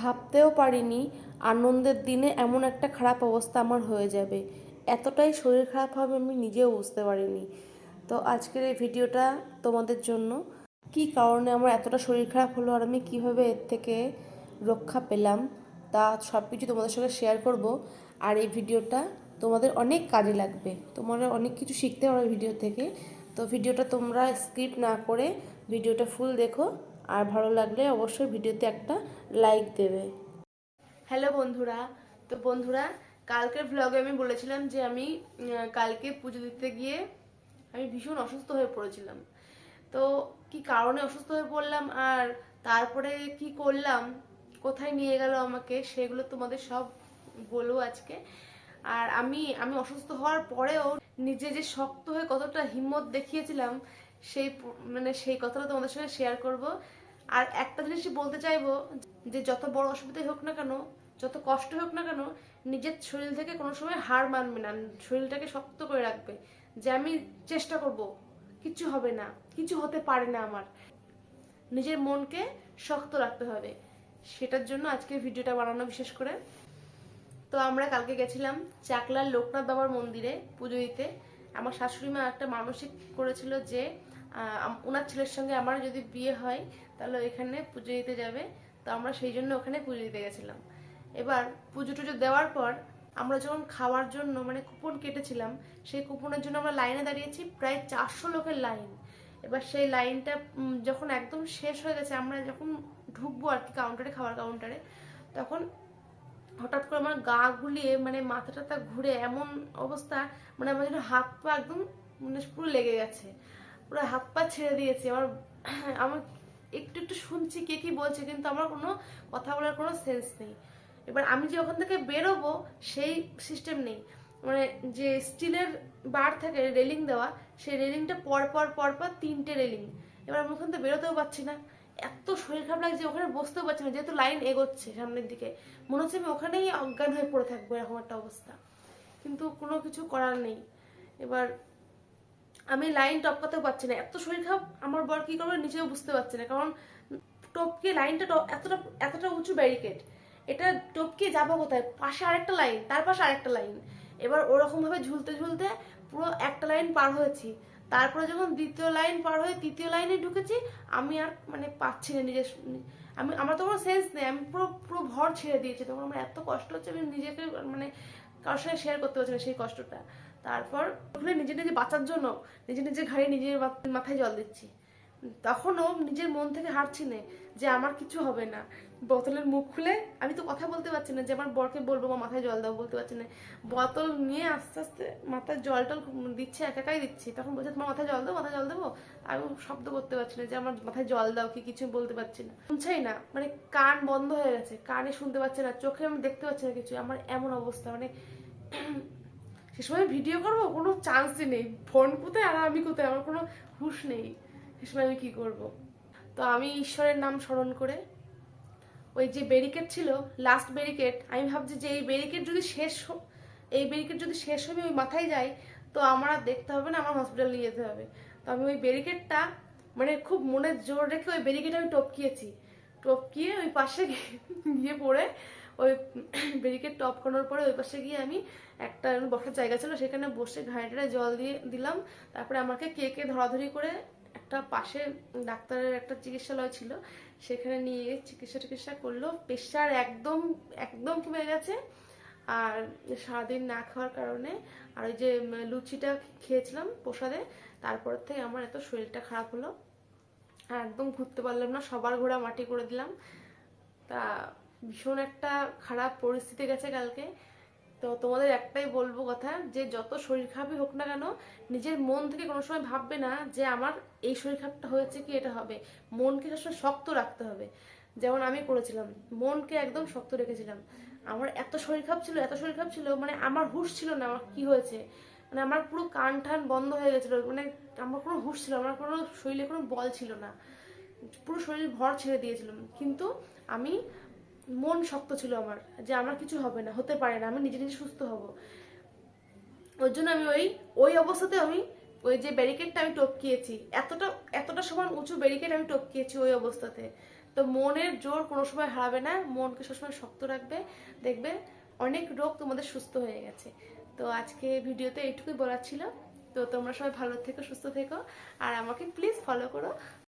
ভাবতেও পারিনি আনন্দের দিনে এমন একটা খারাপ অবস্থা আমার হয়ে যাবে। এতটাই শরীর খারাপ হবে আমি নিজেও বুঝতে পারিনি। তো আজকের এই ভিডিওটা তোমাদের জন্য। কি কারণে আমার এতটা শরীর খারাপ হলো আর আমি কীভাবে এর থেকে রক্ষা পেলাম, তা সব কিছু তোমাদের সঙ্গে শেয়ার করব। আর এই ভিডিওটা তোমাদের অনেক কাজে লাগবে। তোমরা অনেক কিছু শিখতে পারো ভিডিও থেকে। তো ভিডিওটা তোমরা স্কিপ না করে ভিডিওটা ফুল দেখো। আর ভালো লাগলে অবশ্যই ভিডিওতে একটা লাইক দেবে। হ্যালো বন্ধুরা, তো বন্ধুরা, কালকের ভ্লগে আমি বলেছিলাম যে আমি কালকে পুজো দিতে গিয়ে আমি ভীষণ অসুস্থ হয়ে পড়েছিলাম। তো কি কারণে অসুস্থ হয়ে পড়লাম আর তারপরে কি করলাম, কোথায় নিয়ে গেল আমাকে, সেগুলো তোমাদের সব বলব আজকে। আর আমি আমি অসুস্থ হওয়ার পরেও নিজে যে শক্ত হয়ে কতটা হিম্মত দেখিয়েছিলাম, সেই মানে সেই কথাটা তোমাদের সঙ্গে শেয়ার করব। আর একটা জিনিসই বলতে চাইব যে যত বড় অসুবিধাই হোক না কেন, যত কষ্ট হোক না কেন, নিজের শরীর থেকে কোনো সময় হার মানবে না। শরীরটাকে শক্ত করে রাখবে যে আমি চেষ্টা করব, কিছু হবে না, কিছু হতে পারে না আমার। নিজের মনকে শক্ত রাখতে হবে। সেটার জন্য আজকে ভিডিওটা বানানো বিশেষ করে। তো আমরা কালকে গেছিলাম চাকলার লোকনাথ বাবার মন্দিরে পুজো দিতে। আমার শাশুড়ি মা একটা মানসিক করেছিল যে ওনার ছেলের সঙ্গে আমার যদি বিয়ে হয়, তাহলে এখানে পুজো দিতে যাবে। তো আমরা সেই জন্য ওখানে পুজো দিতে গেছিলাম। এবার পুজো টুজো দেওয়ার পর আমরা যখন খাওয়ার জন্য মানে কুপন কেটেছিলাম, সেই কুপনের জন্য আমরা লাইনে দাঁড়িয়েছি প্রায় চারশো লোকের লাইন। এবার সেই লাইনটা যখন একদম শেষ হয়ে গেছে, আমরা যখন ঢুকবো আর কি কাউন্টারে খাওয়ার কাউন্টারে তখন হঠাৎ করে আমার গা গুলিয়ে মানে মাথা টাথা ঘুরে এমন অবস্থা মানে আমার যেন হাত পা একদম মানে পুরো লেগে গেছে। পুরো হাত পা ছেড়ে দিয়েছে। আমার আমার একটু একটু শুনছি কে কি বলছে, কিন্তু আমার কোনো কথা বলার কোনো সেন্স নেই। এবার আমি যে ওখান থেকে বেরোবো, সেই সিস্টেম নেই। মানে যে স্টিলের বার থাকে রেলিং দেওয়া, সেই রেলিংটা পর পর পর পর তিনটে রেলিং এবার আমি ওখান থেকে বেরোতেও পারছি না। এত শরীর খারাপ লাগছে, ওখানে বসতেও পারছি না। যেহেতু লাইন এগোচ্ছে সামনের দিকে, মনে হচ্ছে আমি ওখানেই অজ্ঞান হয়ে পড়ে থাকব, এরকম একটা অবস্থা। কিন্তু কোনো কিছু করার নেই। এবার আমি লাইন টপকাতেও পারছি না। এত শরীর খারাপ, আমার বর কি করবে নিজেও বুঝতে পারছি না। কারণ টপকে লাইনটা এতটা এতটা উঁচু ব্যারিকেড এটা টপকে যাব কোথায়? পাশে আরেকটা লাইন, তার পাশে আরেকটা লাইন। এবার ওরকম ভাবে ঝুলতে ঝুলতে পুরো একটা লাইন পার হয়েছি। তারপরে যখন দ্বিতীয় লাইন পার হয়ে তৃতীয় লাইনে ঢুকেছি, আমি আর মানে পাচ্ছি না নিজের আমি, আমার তো কোনো সেন্স নেই। আমি পুরো পুরো ভর ছেড়ে দিয়েছি। তখন আমার এত কষ্ট হচ্ছে, আমি নিজেকে মানে কারোর সঙ্গে শেয়ার করতে পারছি না সেই কষ্টটা। তারপর ওখানে নিজে নিজে বাঁচার জন্য নিজে নিজে ঘাড়ে নিজের মাথায় জল দিচ্ছি। তখনও নিজের মন থেকে হারছি না যে আমার কিছু হবে না। বোতলের মুখ খুলে আমি তো কথা বলতে পারছি না যে আমার বরকে বলব বা মাথায় জল দাও বলতে পারছি না। বোতল নিয়ে আস্তে আস্তে মাথায় জল টল দিচ্ছে, একা একাই দিচ্ছি। তখন বলছে, তোমার মাথায় জল দেবো মাথায় জল দেবো? আমি শব্দ করতে পারছি না যে আমার মাথায় জল দাও কি কিছু বলতে পারছি না। শুনছেই না মানে কান বন্ধ হয়ে গেছে, কানে শুনতে পাচ্ছে না, চোখে আমি দেখতে পাচ্ছি না কিছু আমার এমন অবস্থা মানে সে সময় ভিডিও করব, কোনো চান্সই নেই। ফোন কোথায় আর আমি কোথায়? আমার কোনো হুঁশ নেই। সে সময় আমি কী করব? তো আমি ঈশ্বরের নাম স্মরণ করে, ওই যে ব্যারিকেড ছিল লাস্ট ব্যারিকেড আমি ভাবছি যে এই ব্যারিকেড যদি শেষ এই ব্যারিকেড যদি শেষ হবে ওই মাথায় যাই তো আমার আর দেখতে হবে না, আমার হসপিটাল নিয়ে যেতে হবে। তো আমি ওই ব্যারিকেডটা মানে খুব মনে জোর রেখে ওই ব্যারিকেড আমি টপকিয়েছি। টপকিয়ে ওই পাশে গিয়ে পড়ে ওই ব্যারিকেড টপ করানোর পরে ওই পাশে গিয়ে আমি একটা বসার জায়গা ছিল, সেখানে বসে ঘাড়ে জল দিয়ে দিলাম। তারপরে আমাকে কে কে ধরাধরি করে একটা পাশে ডাক্তারের একটা চিকিৎসালয় ছিল, সেখানে নিয়ে গিয়ে চিকিৎসা টিকিৎসা করল। প্রেশার একদম একদম কমে গেছে। আর সারাদিন না খাওয়ার কারণে আর ওই যে লুচিটা খেয়েছিলাম প্রসাদে, তারপর থেকে আমার এত শরীরটা খারাপ হলো। আর একদম ঘুরতে পারলাম না, সবার ঘোড়া মাটি করে দিলাম। তা ভীষণ একটা খারাপ পরিস্থিতি গেছে কালকে। তো তোমাদের একটাই বলব কথা, যে যত শরীর খারাপই হোক না কেন, নিজের মন থেকে কোনো সময় ভাববে না যে আমার এই শরীর খারাপটা হয়েছে কি এটা হবে। মনকে সবসময় শক্ত রাখতে হবে। যেমন আমি করেছিলাম, মনকে একদম শক্ত রেখেছিলাম। আমার এত শরীর খারাপ ছিল, এত শরীর খারাপ ছিল মানে আমার হুঁশ ছিল না আমার কি হয়েছে। মানে আমার পুরো কান টান বন্ধ হয়ে গেছিল মানে আমার কোনো হুঁশ ছিল, আমার কোনো শরীরে কোনো বল ছিল না। পুরো শরীর ভর ছেড়ে দিয়েছিলাম। কিন্তু আমি মন শক্ত ছিল আমার যে আমার কিছু হবে না, হতে পারে না, আমি নিজে নিজে সুস্থ হব। ওই জন্য আমি ওই ওই অবস্থাতে আমি ওই যে ব্যারিকেডটা আমি টপকিয়েছি, এতটা এতটা সমান উঁচু ব্যারিকেড আমি টপকিয়েছি ওই অবস্থাতে। তো মনের জোর কোনো সময় হারাবে না, মনকে সবসময় শক্ত রাখবে, দেখবে অনেক রোগ তোমাদের সুস্থ হয়ে গেছে। তো আজকে ভিডিওতে এইটুকুই বলার ছিল। তো তোমরা সবাই ভালো থেকো, সুস্থ থেকো। আর আমাকে প্লিজ ফলো করো।